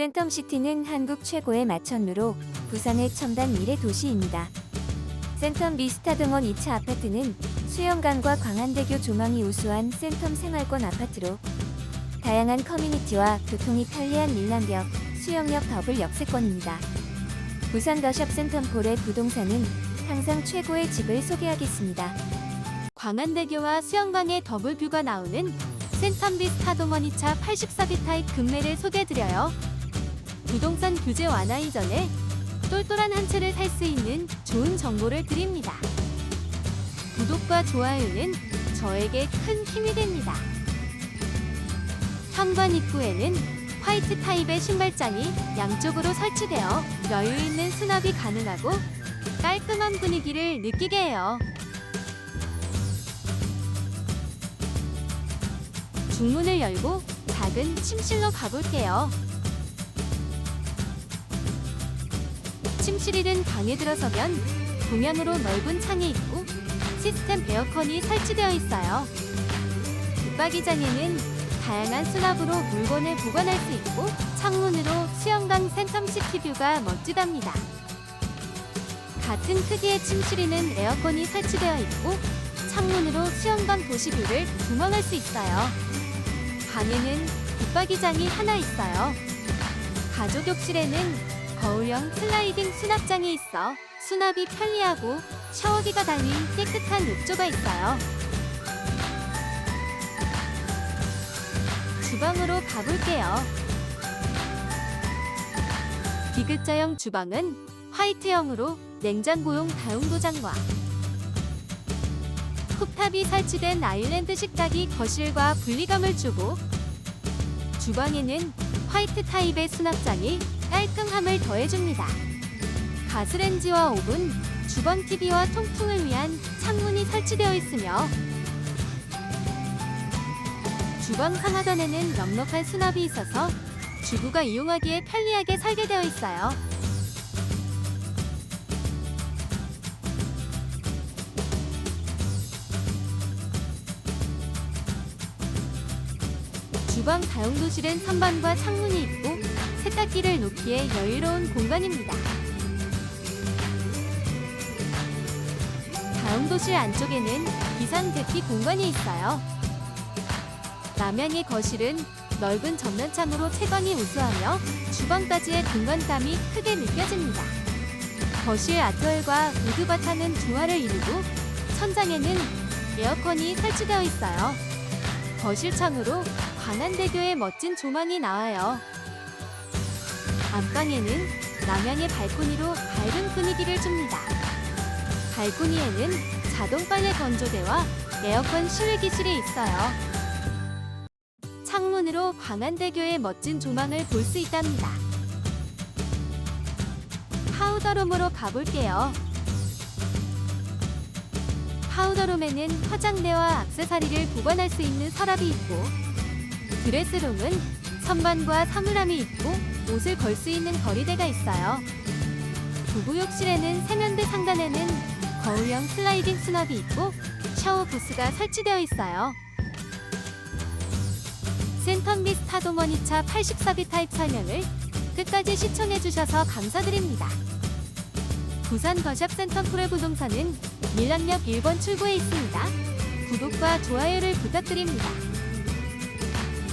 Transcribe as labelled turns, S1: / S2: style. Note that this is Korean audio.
S1: 센텀시티는 한국 최고의 마천루로 부산의 첨단 미래 도시입니다. 센텀 미스타 등원 2차 아파트는 수영관과 광안대교 조망이 우수한 센텀 생활권 아파트로 다양한 커뮤니티와 교통이 편리한 밀란벽, 수영역 더블 역세권입니다. 부산 더샵 센텀폴의 부동산은 항상 최고의 집을 소개하겠습니다.
S2: 광안대교와 수영강의 더블 뷰가 나오는 센텀 비스 타 동원 2차 84비 타입 금매를 소개해드려요. 부동산 규제 완화 이전에 똘똘한 한 채를 살 수 있는 좋은 정보를 드립니다. 구독과 좋아요는 저에게 큰 힘이 됩니다. 현관 입구에는 화이트 타입의 신발장이 양쪽으로 설치되어 여유 있는 수납이 가능하고 깔끔한 분위기를 느끼게 해요. 중문을 열고 작은 침실로 가볼게요. 침실이든 방에 들어서면 동양으로 넓은 창이 있고 시스템 에어컨이 설치되어 있어요. 붙박이장에는 다양한 수납으로 물건을 보관할 수 있고 창문으로 수영강 센텀 시티 뷰가 멋지답니다. 같은 크기의 침실에는 에어컨이 설치되어 있고 창문으로 수영강 도시뷰를 조망할 수 있어요. 방에는 붙박이장이 하나 있어요. 가족 욕실에는 거울형 슬라이딩 수납장이 있어 수납이 편리하고 샤워기가 달린 깨끗한 욕조가 있어요. 주방으로 가볼게요. 디귿자형 주방은 화이트형으로 냉장고용 다용도장과 쿡탑이 설치된 아일랜드 식탁이 거실과 분리감을 주고 주방에는 화이트 타입의 수납장이 깔끔함을 더해줍니다. 가스렌지와 오븐, 주방 TV와 통풍을 위한 창문이 설치되어 있으며 주방 상하단에는 넉넉한 수납이 있어서 주부가 이용하기에 편리하게 설계되어 있어요. 주방 다용도실은 선반과 창문이 있고 세탁기를 놓기에 여유로운 공간입니다. 다용도실 안쪽에는 비상 대피 공간이 있어요. 남양의 거실은 넓은 전면창으로 채광이 우수하며 주방까지의 공간감이 크게 느껴집니다. 거실 아트월과 우드 바타는 조화를 이루고 천장에는 에어컨이 설치되어 있어요. 거실 창으로 광안대교의 멋진 조망이 나와요. 안방에는 남양의 발코니로 밝은 분위기를 줍니다. 발코니에는 자동 빨래 건조대와 에어컨 실외 기술이 있어요. 창문으로 광안대교의 멋진 조망을 볼 수 있답니다. 파우더룸으로 가볼게요. 파우더룸에는 화장대와 액세서리를 보관할 수 있는 서랍이 있고 드레스룸은 선반과 사물함이 있고 옷을 걸 수 있는 거리대가 있어요. 부부 욕실에는 세면대 상단에는 거울형 슬라이딩 수납이 있고 샤워 부스가 설치되어 있어요. 센텀비스 타동원 2차 84비 타입 설명을 끝까지 시청해주셔서 감사드립니다. 부산 더샵 센텀프레 부동산은 밀락역 1번 출구에 있습니다. 구독과 좋아요를 부탁드립니다.